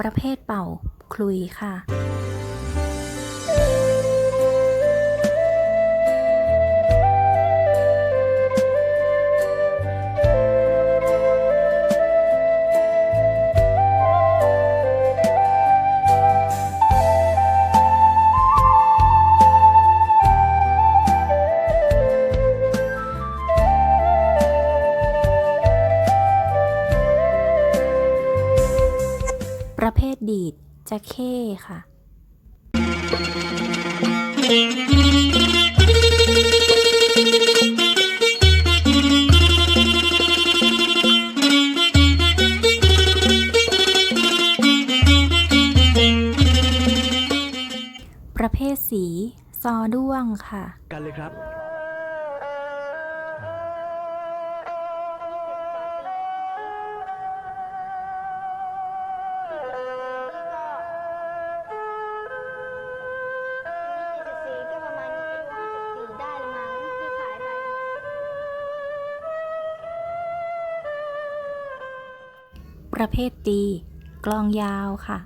ประเภทเป่าคลุยค่ะ เภทดีดจะเข้ค่ะ ประเภทสี ซอด้วงค่ะ กันเลยครับ ประเภทตีกลองยาวค่ะ